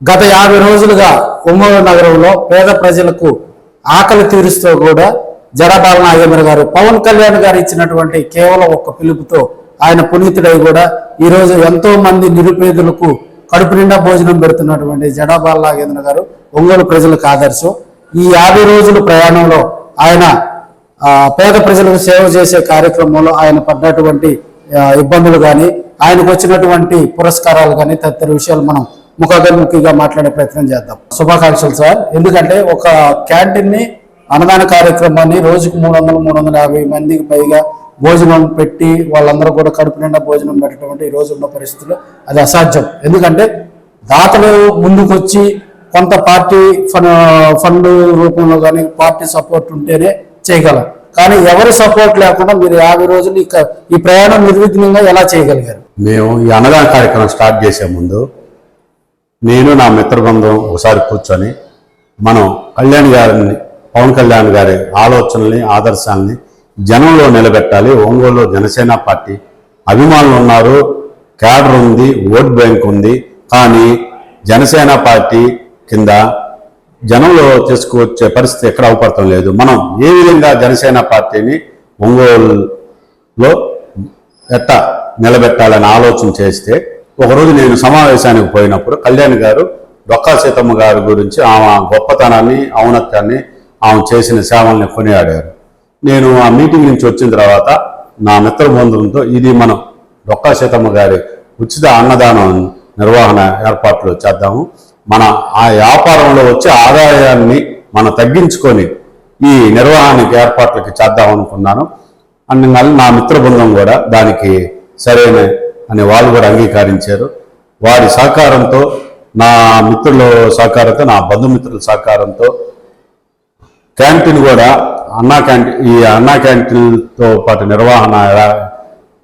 గత యాభై రోజులుగా ఒంగోలు నగరంలో పేద ప్రజలకు ఆకలి తీరుస్తూ కూడా జడబాల నాగేంద్ర గారు పవన్ కళ్యాణ్ గారు ఇచ్చినటువంటి కేవలం ఒక పిలుపుతో ఆయన పునీతుడై కూడా ఈరోజు ఎంతో మంది నిరుపేదలకు కడుపు నిండా భోజనం పెడుతున్నటువంటి జడాబాల నాగేంద్ర గారు ఒంగోలు ప్రజలకు ఆదర్శం. ఈ యాభై రోజుల ప్రయాణంలో ఆయన పేద ప్రజలకు సేవ చేసే కార్యక్రమంలో ఆయన పడ్డటువంటి ఇబ్బందులు కానీ ఆయనకు వచ్చినటువంటి పురస్కారాలు కానీ తదితర విషయాలు మనం ముఖాముఖిగా మాట్లాడే ప్రయత్నం చేద్దాం. శుభాకాంక్షలు సార్. ఎందుకంటే ఒక క్యాంటీన్ని అన్నదాన కార్యక్రమాన్ని రోజుకు మూడు వందల మూడు వందల యాభై మందికి పైగా భోజనం పెట్టి వాళ్ళందరూ కూడా కడుపు నిండా భోజనం పెట్టడం అంటే ఈ రోజు ఉన్న పరిస్థితుల్లో అది అసాధ్యం. ఎందుకంటే దాతలు ముందుకొచ్చి కొంత పార్టీ ఫండ్ ఫండ్ రూపంలో కానీ పార్టీ సపోర్ట్ ఉంటేనే చేయగలం కానీ ఎవరి సపోర్ట్ లేకుండా మీరు యాభై రోజులు ఈ ప్రయాణం నిర్విఘ్నంగా ఎలా చేయగలిగారు? మేము ఈ అన్నదాన కార్యక్రమం స్టార్ట్ చేసే ముందు నేను నా మిత్రబృందం ఒకసారి కూర్చొని మనం కళ్యాణ్ గారిని పవన్ కళ్యాణ్ గారి ఆలోచనల్ని ఆదర్శాలని జనంలో నిలబెట్టాలి. ఒంగోలులో జనసేన పార్టీ అభిమానులు ఉన్నారు క్యాడర్ ఉంది ఓట్ బ్యాంక్ ఉంది. కానీ జనసేన పార్టీ కింద జనంలో తీసుకువచ్చే పరిస్థితి ఎక్కడ అవపడటం లేదు. మనం ఏ విధంగా జనసేన పార్టీని ఒంగోలులో ఎట్ట నిలబెట్టాలని ఆలోచన చేస్తే ఒకరోజు నేను సమావేశానికి పోయినప్పుడు కళ్యాణ్ గారు డొక్కా సీతమ్మ గారి గురించి ఆమె గొప్పతనాన్ని ఔనత్యాన్ని ఆమె చేసిన సేవల్ని కొనియాడారు. నేను ఆ మీటింగ్ నుంచి వచ్చిన తర్వాత నా మిత్ర బంధువులతో ఇది మనం డొక్కా సీతమ్మ గారి ఉచిత అన్నదానం నిర్వహణ ఏర్పాట్లు చేద్దాము. మన ఆ వ్యాపారంలో వచ్చే ఆదాయాన్ని మనం తగ్గించుకొని ఈ నిర్వహణకి ఏర్పాట్లకి చేద్దాం అనుకున్నాను అందువల్ల నా మిత్ర బృందం కూడా దానికి సరైన అని వాళ్ళు కూడా అంగీకరించారు. వారి సహకారంతో నా మిత్రుల సహకారంతో నా బంధుమిత్రుల సహకారంతో క్యాంటీన్ కూడా అన్నా క్యాంటీన్ ఈ అన్నా క్యాంటీన్తో పాటు నిర్వహణ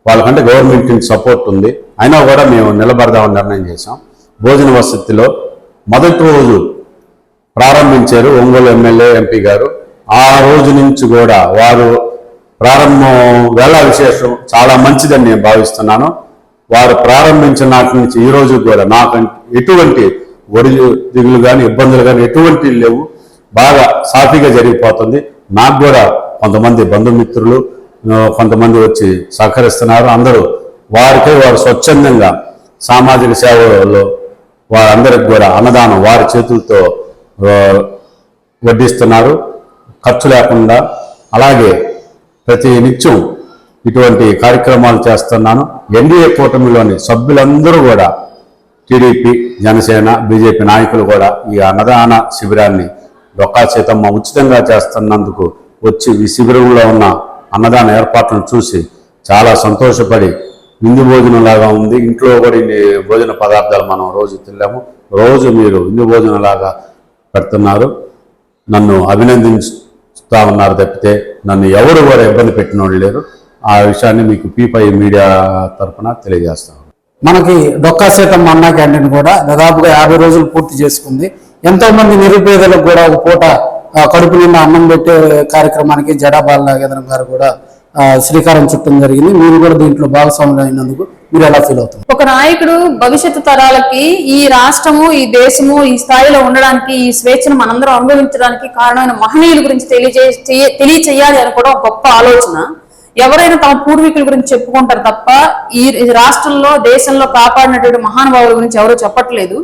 వాళ్ళకంటే గవర్నమెంట్ సపోర్ట్ ఉంది. అయినా కూడా మేము నిలబడదామని నిర్ణయం చేశాం. భోజన వసతిలో మొదటి రోజు ప్రారంభించారు ఒంగోలు ఎమ్మెల్యే ఎంపీ గారు. ఆ రోజు నుంచి కూడా వారు ప్రారంభం వేళ విశేషం చాలా మంచిదని నేను భావిస్తున్నాను. వారు ప్రారంభించిన నాటి నుంచి ఈ రోజు కూడా నాకు ఎటువంటి ఒడి దిగులు కానీ ఇబ్బందులు కానీ ఎటువంటి లేవు. బాగా సాఫీగా జరిగిపోతుంది. నాకు కూడా కొంతమంది బంధుమిత్రులు కొంతమంది వచ్చి సహకరిస్తున్నారు. అందరూ వారికే వారు స్వచ్ఛందంగా సామాజిక సేవలో వారందరికి కూడా అన్నదానం వారి చేతులతో వడ్డిస్తున్నారు. ఖర్చు లేకుండా అలాగే ప్రతి నిత్యం ఇటువంటి కార్యక్రమాలు చేస్తున్నాను. ఎన్డీఏ కూటమిలోని సభ్యులందరూ కూడా టీడీపీ జనసేన బీజేపీ నాయకులు కూడా ఈ అన్నదాన శిబిరాన్ని డొక్కా సీతమ్మ ఉచితంగా చేస్తున్నందుకు వచ్చి ఈ శిబిరంలో ఉన్న అన్నదాన ఏర్పాట్లను చూసి చాలా సంతోషపడి విందు భోజనం లాగా ఉంది. ఇంట్లో కూడా ఇన్ని భోజన పదార్థాలు మనం రోజు తిన్నాము రోజు మీరు విందు భోజనం లాగా పెడుతున్నారు. నన్ను అభినందించుతా ఉన్నారు తప్పితే నన్ను ఎవరు కూడా ఇబ్బంది పెట్టిన వాళ్ళు లేరు. ఆ విషయాన్ని మీకు పీపై మీడియా తరఫున తెలియజేస్తాను. మనకి డొక్కా సీతమ్మ అన్నా క్యాంటీన్ కూడా దాదాపుగా యాభై రోజులు పూర్తి చేసుకుంది. ఎంతో మంది నిరుపేదలకు కూడా ఒక పూట కడుపు నిండా అన్నం పెట్టే కార్యక్రమానికి జడాబాల నాగేంద్రం గారు కూడా ఆ, శ్రీకారం చుట్టడం జరిగింది. మీరు కూడా దీంట్లో భాగస్వాములు అయినందుకు మీరు ఎలా ఫీల్ అవుతుంది ఒక నాయకుడు భవిష్యత్తు తరాలకి ఈ రాష్ట్రము ఈ దేశము ఈ స్థాయిలో ఉండడానికి ఈ స్వేచ్ఛను మనందరం అనుభవించడానికి కారణమైన మహనీయుల గురించి తెలియజే చేయ- తెలియచేయాలి అని కూడా ఒక గొప్ప ఆలోచన. ఎవరైనా తమ పూర్వీకుల గురించి చెప్పుకుంటారు తప్ప ఈ రాష్ట్రంలో దేశంలో కాపాడినటువంటి మహానుభావుల గురించి ఎవరూ చెప్పట్లేదు.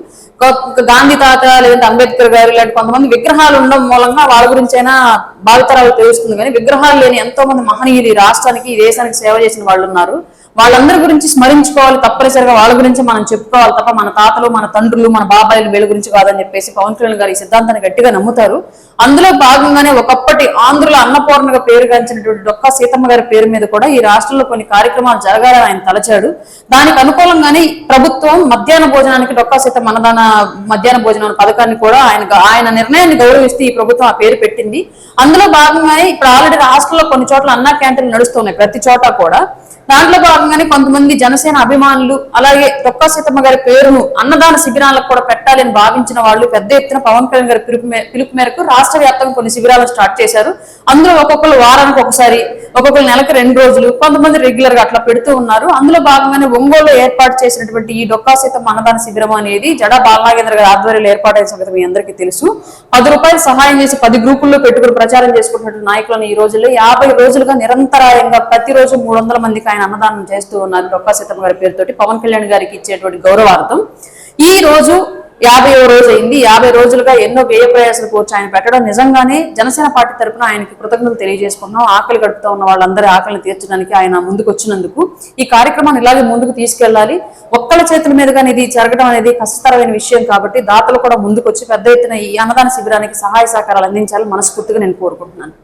గాంధీ తాత లేదంటే అంబేద్కర్ గారు ఇలాంటి కొంతమంది విగ్రహాలు ఉండడం మూలంగా వాళ్ళ గురించి అయినా భావితరాలు తెలుస్తుంది. కానీ విగ్రహాలు లేని ఎంతో మంది మహనీయులు ఈ రాష్ట్రానికి ఈ దేశానికి సేవ చేసిన వాళ్ళు ఉన్నారు. వాళ్ళందరి గురించి స్మరించుకోవాలి తప్పనిసరిగా. వాళ్ళ గురించి మనం చెప్పుకోవాలి తప్ప మన తాతలు మన తండ్రులు మన బాబాయిలు వీళ్ళ గురించి కాదని చెప్పేసి పవన్ కళ్యాణ్ గారు ఈ సిద్ధాంతాన్ని గట్టిగా నమ్ముతారు. అందులో భాగంగానే ఒకప్పటి ఆంధ్రుల అన్నపూర్ణగా పేరుగాంచినటువంటి డొక్కా సీతమ్మ గారి పేరు మీద కూడా ఈ రాష్ట్రంలో కొన్ని కార్యక్రమాలు జరగాలని ఆయన తలచాడు. దానికి అనుకూలంగానే ప్రభుత్వం మధ్యాహ్న భోజనానికి డొక్కా సీతమ్మ అన్నదాన మధ్యాహ్న భోజనం పథకాన్ని కూడా ఆయన ఆయన నిర్ణయాన్ని గౌరవిస్తూ ఈ ప్రభుత్వం ఆ పేరు పెట్టింది. అందులో భాగంగానే ఇప్పుడు ఆల్రెడీ రాష్ట్రంలో కొన్ని చోట్ల అన్నా క్యాంటీన్లు నడుస్తున్నాయి. ప్రతి చోట కూడా. దాంట్లో భాగంగానే కొంతమంది జనసేన అభిమానులు అలాగే తొక్క సీతమ్మ గారి పేరును అన్నదాన శిబిరాలకు కూడా పెట్టాలని భావించిన వాళ్ళు పెద్ద ఎత్తున పవన్ కళ్యాణ్ గారి పిలుపు మే- పిలుపు మేరకు రాష్ట్ర వ్యాప్తంగా కొన్ని శిబిరాలు స్టార్ట్ చేశారు. అందులో ఒక్కొక్కరు వారానికి ఒకసారి ఒక్కొక్కరు నెలకు రెండు రోజులు. కొంతమంది రెగ్యులర్గా అట్లా పెడుతూ ఉన్నారు. అందులో భాగంగానే ఒంగోలు ఏర్పాటు చేసినటువంటి ఈ డొక్కా సీతం అన్నదాన శిబిరం అనేది జడా బాలనాగేంద్ర గారి ఆధ్వర్యంలో ఏర్పాటైన సంగతి మీ అందరికీ తెలుసు. పది రూపాయలు సహాయం చేసి పది గ్రూపుల్లో పెట్టుకుని ప్రచారం చేసుకుంటున్న నాయకులను ఈ రోజుల్లో యాభై రోజులుగా నిరంతరాయంగా ప్రతిరోజు మూడు వందల మందికి ఆయన అన్నదానం చేస్తూ ఉన్నారు డొక్కా సీతమ్మ గారి పేరుతోటి. పవన్ కళ్యాణ్ గారికి ఇచ్చేటువంటి గౌరవార్థం. ఈ రోజు యాభై రోజు అయింది. యాభై రోజులుగా ఎన్నో వ్యయ ప్రయాసాలు కూర్చొని ఆయన పెట్టడం. నిజంగానే జనసేన పార్టీ తరఫున ఆయనకి కృతజ్ఞతలు తెలియజేసుకుంటున్నాం. ఆకలి గడుపుతూ ఉన్న వాళ్ళందరి ఆకలిని తీర్చడానికి ఆయన ముందుకు వచ్చినందుకు ఈ కార్యక్రమాన్ని ఇలాగే ముందుకు తీసుకెళ్ళాలి. ఒక్కల చేతుల మీదుగానే ఇది జరగడం అనేది కష్టతరమైన విషయం కాబట్టి దాతలు కూడా ముందుకు వచ్చి పెద్ద ఎత్తున ఈ అన్నదాన శిబిరానికి సహాయ సహకారాలు అందించాలని మనస్ఫూర్తిగా నేను కోరుకుంటున్నాను.